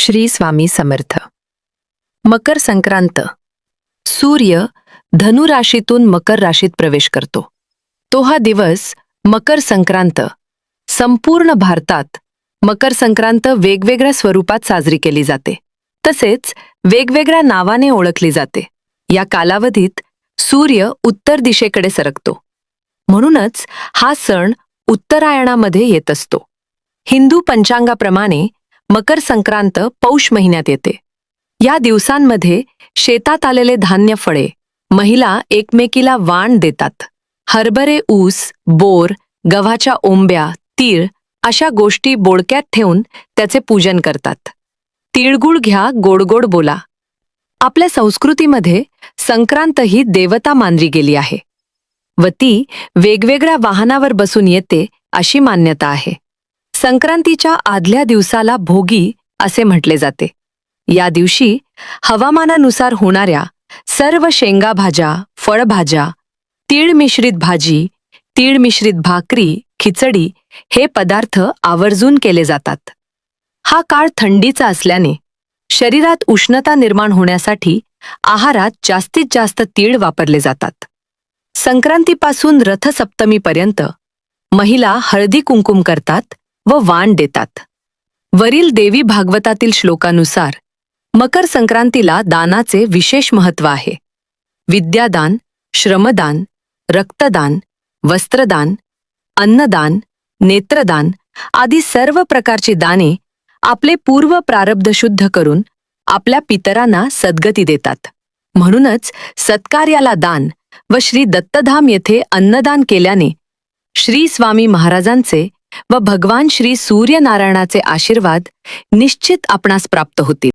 श्री स्वामी समर्थ. मकर संक्रांत. सूर्य धनु राशीतून मकर राशीत प्रवेश करतो. तो हा दिवस मकर संक्रांत संपूर्ण भारतात मकर संक्रांत वेगवेगळ्या स्वरूपात साजरी केली जाते. तसेच वेगवेगळ्या नावाने ओळखली जाते. या कालावधीत सूर्य उत्तर दिशेकडे सरकतो. म्हणूनच हा सण उत्तरायणामध्ये येत असतो. हिंदू पंचांगाप्रमाणे मकर संक्रांत पौष महिन्यात येते. या दिवसांमध्ये शेतात आलेले धान्य फळे महिला एकमेकीला वाण देतात. हरभरे ऊस बोर गव्हाच्या ओंब्या तीळ अशा गोष्टी बोडक्यात ठेवून त्याचे पूजन करतात. तिळगुळ घ्या गोडगोड बोला. आपल्या संस्कृतीमध्ये संक्रांत ही देवता मानली गेली आहे. व ती वेगवेगळ्या वाहनावर बसून येते अशी मान्यता आहे. संक्रांतीच्या आदल्या दिवसाला भोगी असे म्हटले जाते. या दिवशी हवामानानुसार होणाऱ्या सर्व शेंगा भाज्या फळभाज्या तीळ मिश्रित भाजी तीळ मिश्रित भाकरी खिचडी हे पदार्थ आवर्जून केले जातात. हा काळ थंडीचा असल्याने शरीरात उष्णता निर्माण होण्यासाठी आहारात जास्तीत जास्त तीळ वापरले जातात. संक्रांतीपासून रथसप्तमीपर्यंत महिला हळदी कुंकुम करतात व वाण देतात. वरील देवी भागवतातील श्लोकानुसार मकर संक्रांतीला दानाचे विशेष महत्त्व आहे. विद्यादान श्रमदान रक्तदान वस्त्रदान अन्नदान नेत्रदान आदी सर्व प्रकारची दाने आपले पूर्व प्रारब्ध शुद्ध करून आपल्या पितरांना सद्गती देतात. म्हणूनच सत्कार्याला दान व श्री दत्तधाम येथे अन्नदान केल्याने श्री स्वामी महाराजांचे व भगवान श्री सूर्यनारायणाचे आशीर्वाद निश्चित आपणास प्राप्त होतील.